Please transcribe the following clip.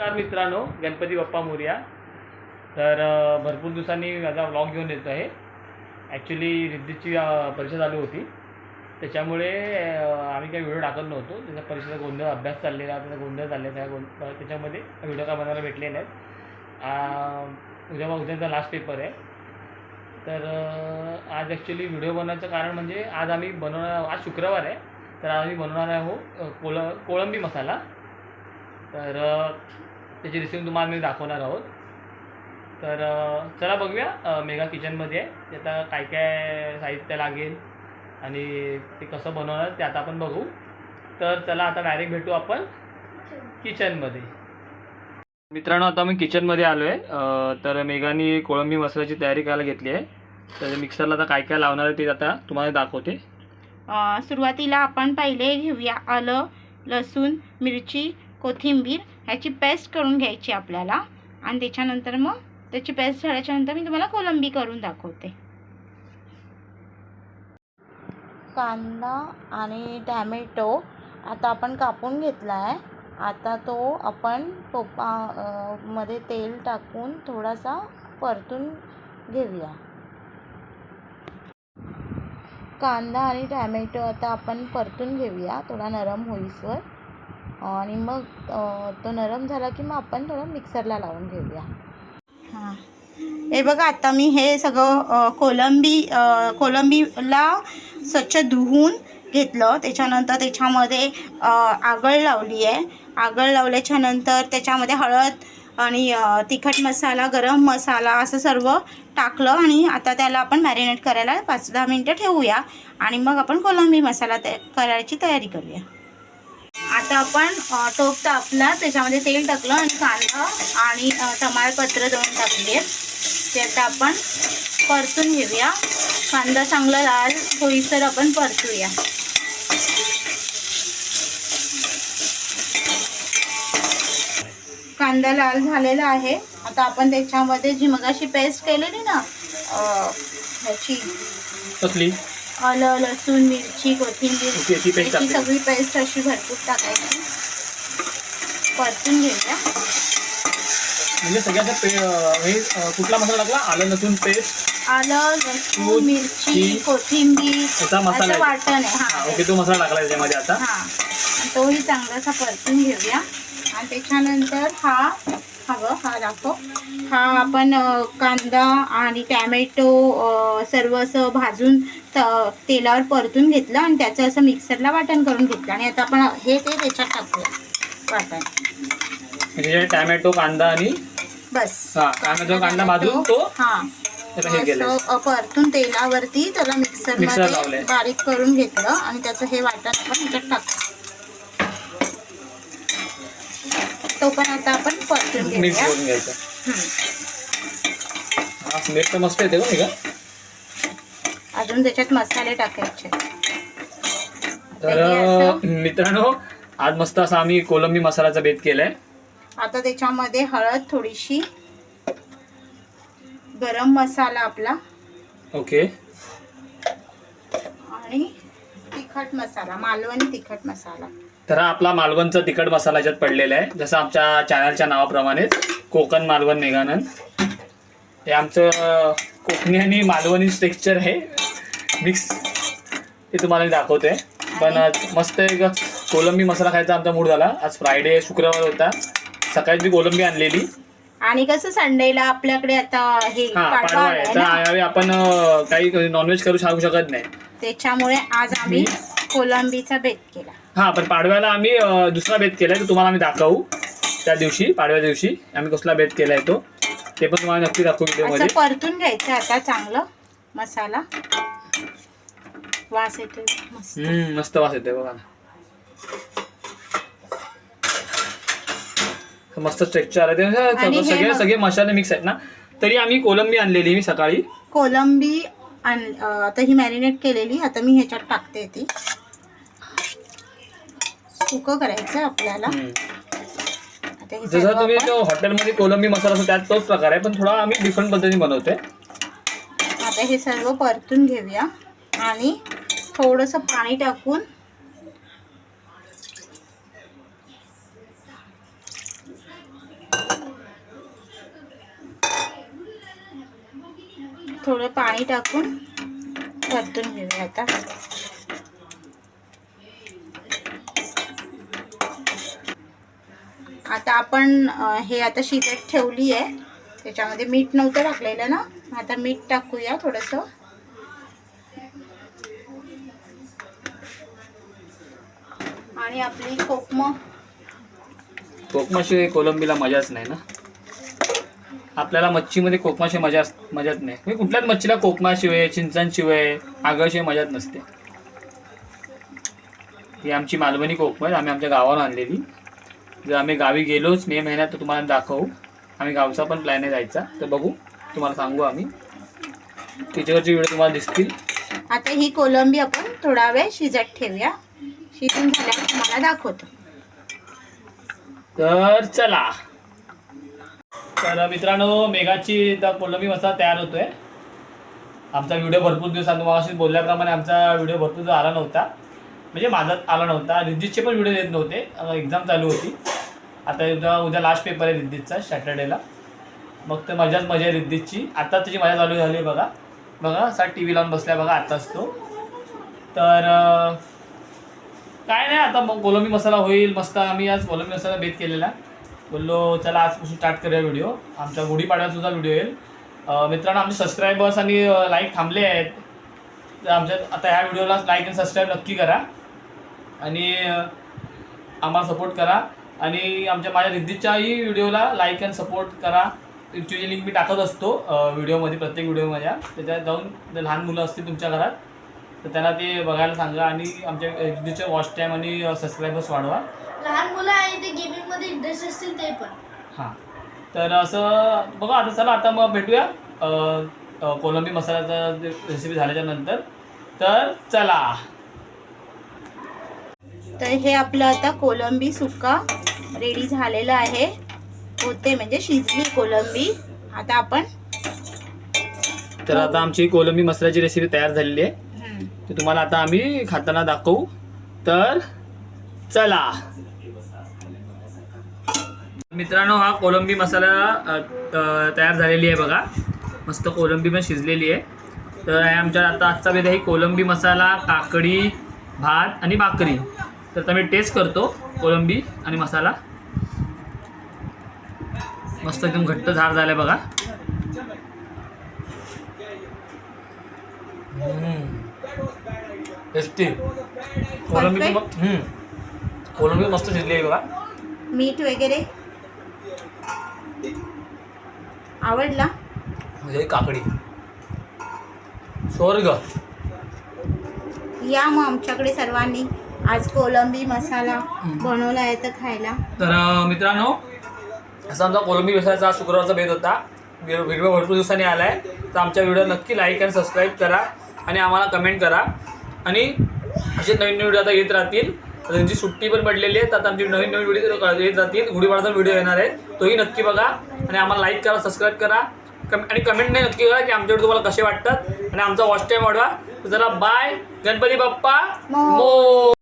नमस्कार मित्रांनो गणपती बाप्पा मोर्या. तर भरपूर दिवसांनी माझा व्लॉग घेऊन येतो आहे. ॲक्च्युली रिद्धीची परीक्षा चालू होती. त्याच्यामुळे आम्ही काही व्हिडिओ टाकत नव्हतो. त्याचा परीक्षेचा गोंधळ अभ्यास चाललेला त्याचा गोंधळ चाललेला त्या गों त्याच्यामध्ये व्हिडिओ काय बनवायला भेटले नाहीत. उद्या उद्याचा लास्ट पेपर आहे. तर आज ॲक्च्युली व्हिडिओ बनवायचं कारण म्हणजे आज आम्ही बनवणार आज शुक्रवार आहे. तर आज आम्ही बनवणार आहो कोळ कोळंबी मसाला. तर त्याची रेसिपी तुम्हाला मी दाखवणार आहोत. तर चला बघूया मेगा किचनमध्ये आहे. ते आता काय काय साहित्य लागेल आणि ते कसं बनवणार ते आता आपण बघू. तर चला आता डायरेक्ट भेटू आपण किचनमध्ये मित्रांनो आता मी किचनमध्ये आलो आहे तर मेघानी कोळंबी मसाल्याची तयारी करायला घेतली आहे. तर मिक्सरला आता काय काय लावणार आहे ते आता तुम्हाला दाखवते. सुरुवातीला आपण पहिले घेऊया आलं लसूण मिरची कोथिंबीर ह्याची पेस्ट करून घ्यायची आपल्याला. आणि त्याच्यानंतर मग त्याची पेस्ट झाल्याच्यानंतर मी तुम्हाला कोलंबी करून दाखवते. कांदा आणि टॅमॅटो आता आपण कापून घेतला आहे आता तो आपण पोपा मध्ये तेल टाकून थोडासा परतून घेऊया. कांदा आणि टॅमॅटो आता आपण परतून घेऊया. थोडा नरम होईसवर. आणि मग तो नरम झाला की मग आपण थोडं मिक्सरला लावून घेऊया. हां. हे बघा आता मी हे सगळं कोलंबी कोलंबीला स्वच्छ धुवून घेतलं. त्याच्यानंतर त्याच्यामध्ये आगळ लावली आहे आगळ लावल्याच्या नंतर त्याच्यामध्ये हळद आणि तिखट मसाला गरम मसाला असं सर्व टाकलं आणि आता त्याला आपण मॅरिनेट करायला पाच दहा मिनटं ठेवूया. आणि मग आपण कोलंबी मसाला ते करायची तयारी करूया. आता आपण टोप तापला त्याच्यामध्ये तेल टाकलं आणि कांदा आणि टमाळपत्र दोन टाकले. ते आता आपण परतून घेऊया. कांदा चांगला लाल होईसर आपण परतूया. कांदा लाल झालेला आहे. आता आपण त्याच्यामध्ये जी मगाशी पेस्ट केलेली ना ह्याची कसली? आलं लसूण मिरची कोथिंबीर. याची. सगळी पेस्ट अशी भरपूर टाकायची. परतून घेऊया. म्हणजे सगळ्यात पे अ, हे अ, कुठला मसाला टाकला आलं लसूण पेस्ट आलं लसूण मिरची कोथिंबीर. मसाला असं आहे. वाटण आहे. हा. ओके तो मसाला टाकला त्याच्यामध्ये आता. हा. आणि तोही चांगलासा परतून घेऊया. आणि त्याच्यानंतर हा हवं हा दाखव. हा आपण कांदा आणि टॅमॅटो सर्व असं भाजून त- तेलावर परतून घेतलं आणि त्याचं असं मिक्सरला वाटण करून घेतलं. आणि आता आपण हे ते त्याच्यात टाकूया. वाटण. म्हणजे टॅमॅटो कांदा आणि बस. हा टॅमॅटो कांदा भाजून तो हा. परतून तेलावरती त्याला मिक्सर. बारीक करून घेतलं आणि त्याचं हे वाटण आपण ह्याच्यात टाकतो तो पण आता आपण परतून घेऊया. करून घ्यायचं. हा तर मस्त येते बघ का? अजून त्याच्यात मसाले टाकायचे. तर हे अ. मित्रांनो आज मस्त असा आम्ही कोलंबी मसाल्याचा बेत केलाय. आता त्याच्यामध्ये हळद थोडीशी गरम मसाला आपला. ओके. आणि तिखट मसाला मालवणी तिखट मसाला. तर हा आपला मालवणचा तिखट मसाला याच्यात पडलेला आहे. जसं आमच्या चॅनलच्या नावाप्रमाणेच कोकण मालवण मेघानंद. हे आमचं कोकणी आणि मालवणी टेक्स्चर आहे मिक्स ते तुम्हाला मी दाखवते. पण मस्त एक कोलंबी मसाला खायचा आमचा मूड झाला. आज फ्रायडे शुक्रवार होता. सकाळी मी कोलंबी आणलेली. आणि कसं संडेला आपल्याकडे आता हे पाडवा पाडवा आहे. आलाय तर ना? यावेळी आपण अ, काही नॉनव्हेज करू सांगू शकत नाही. त्याच्यामुळे आज आम्ही कोलंबीचा बेत केला. हा पण पाडव्याला आम्ही अ, दुसरा बेत केलाय तो तुम्हाला आम्ही दाखवू. त्या दिवशी पाडव्या दिवशी आम्ही कसला बेत केलाय तो. ते पण तुम्हाला नक्की दाखवू असं व्हिडिओमध्ये. परतून घ्यायचं आता चांगलं मसाला. वास येतोय मस्त. हम्म मस्त वास येतोय बघा ना. मस्त स्ट्रेक्चर आहे. ते आणि सगळं- हे सगळे बघ. सगळे मसाले मिक्स आहेत ना? तरी आम्ही कोलंबी आणलेली मी सकाळी. कोलंबी आण अं, आता ही मॅरिनेट केलेली. आता मी ह्याच्यात टाकते ती. सुकं करायचं आपल्याला. हम्म. आता हे जसं सर्व तुम्ही आपण- तो हॉटेलमध्ये कोलंबी मसाला असतो त्यात तोच प्रकार आहे. पण थोडा आम्ही डिफरंट पद्धतीने बनवतोय. आता हे सर्व परतून घेऊया. आणि थोडंसं पाणी टाकून थोडं पाणी टाकून परतून घेऊया आता. आता आपण हे आता शिजत ठेवली आहे त्याच्यामध्ये मीठ नव्हतं टाकलेलं ना? आता मीठ टाकूया थोडंसं. आणि आपली कोकम. कोकमाशिवाय कोलंबीला मजाच नाही ना? आपल्याला मच्छीमध्ये कोकमाशिवाय मजा मजाच नाही. म्हणजे कुठल्याच मच्छीला कोकमाशिवाय चिंचांशिवाय आगळशिवाय मजाच नसते. ही आमची मालवणी कोकम आहे. आम्ही आमच्या गावावर आणलेली. जर आम्ही गावी गेलोच मे महिन्यात तर तुम्हाला दाखवू. आम्ही गावचा पण प्लॅन आहे जायचा. तर बघू. तुम्हाला सांगू आम्ही. त्याच्यावरचे व्हिडिओ तुम्हाला दिसतील. आता ही कोलंबी आपण थोडा वेळ शिजत ठेवूया. शिजून झाल्यावर तुम्हाला दाखवतो. तर चला. तर मित्रांनो मेघाची द कोलंबी मसाला तयार होतोय. आमचा व्हिडिओ भरपूर दिवस तुम्हाला बोलल्याप्रमाणे आमचा व्हिडिओ भरपूर दिवस आला नव्हता. म्हणजे माझा आला नव्हता. रिद्दीचे पण व्हिडिओ येत नव्हते. एक्झाम चालू होती. आता उद्या उद्या लास्ट पेपर आहे रिद्दीचा सॅटर्डेला मग तर मजाच मजा आहे रिद्दीची आत्ताच त्याची मजा चालू झाली आहे बघा. बघा असा टी व्ही लावून बसल्या बघा आत्ताच तो. तर काय नाही आता मग कोलंबी मसाला होईल. मस्त आम्ही आज कोलंबी मसाला बेत केलेला. बोललो चला आजपासून स्टार्ट करूया व्हिडिओ आमच्या गुढीपाड्यासुद्धा व्हिडिओ येईल. मित्रांनो आमचे सबस्क्रायबर्स आणि लाईक थांबले आहेत. तर आमच्या आता ह्या व्हिडिओला लाईक आणि सबस्क्राईब नक्की करा. आणि आम्हाला सपोर्ट करा. आणि आमच्या माझ्या रिद्धीच्याही व्हिडिओला लाईक अँड सपोर्ट करा. तुमची लिंक मी टाकत असतो व्हिडिओमध्ये प्रत्येक व्हिडिओमध्ये त्याच्यात जाऊन जर लहान मुलं असतील तुमच्या घरात तर त्यांना ते बघायला सांगा. आणि आमच्या रिद्धीचे वॉच टाईम आणि सबस्क्रायबर्स वाढवा. लहान मुलं आहे ते गेमिंगमध्ये इंटरेस्ट असतील ते पण. हां. तर असं बघा आता चला आता मग भेटूया अं, अं, कोलंबी मसाल्याचा रेसिपी झाल्याच्यानंतर. तर चला. तर हे आपलं आता कोलंबी सुक्का रेडी झालेलं आहे. होते म्हणजे शिजली कोलंबी. आता आपण तर आता आमची कोलंबी मसाल्याची रेसिपी तयार झालेली आहे. हम्म, ते तुम्हाला आता आम्ही खाताना दाखवू. तर चला. मित्रांनो हा कोलंबी मसाला तयार झालेली आहे बघा. मस्त कोलंबी पण शिजलेली आहे. तर आहे आमच्या आता आजचा बेद आहे कोलंबी मसाला काकडी भात आणि भाकरी. तर आता मी टेस्ट करतो कोलंबी आणि मसाला. मस्त एकदम घट्ट झार झालाय बघा. टेस्टी कोलंबी. कोलंबी मस्त शिजली आहे बघा. मीठ वगैरे. आवडला? म्हणजे काकडी. स्वर्ग. या मग आमच्याकडे सर्वांनी. आज कोलंबी मसाला बनवला आहे तर खायला. तर अं, मित्रांनो असा आमचा कोलंबी व्यवसायाचा आज शुक्रवारचा भेद होता. व्हिडिओ व्हिडिओ भरपूर दिवसांनी आला आहे तर आमच्या व्हिडिओ नक्की लाईक आणि सबस्क्राईब करा आणि आम्हाला कमेंट करा. आणि असे नवीन नवीन व्हिडिओ आता येत राहतील. त्यांची सुट्टी पण पडलेली आहे. तर आता आमची नवीन नवीन व्हिडिओ येत राहतील गुढीपाडचा व्हिडिओ येणार आहे. तोही नक्की बघा. आणि आम्हाला लाईक करा सबस्क्राईब करा. कम आणि कमेंट नाही नक्की करा की आमच्या व्हिडिओ तुम्हाला कसे वाटतात. आणि आमचा वॉच टाईम वाढवा. तर चला बाय गणपती बाप्पा. मो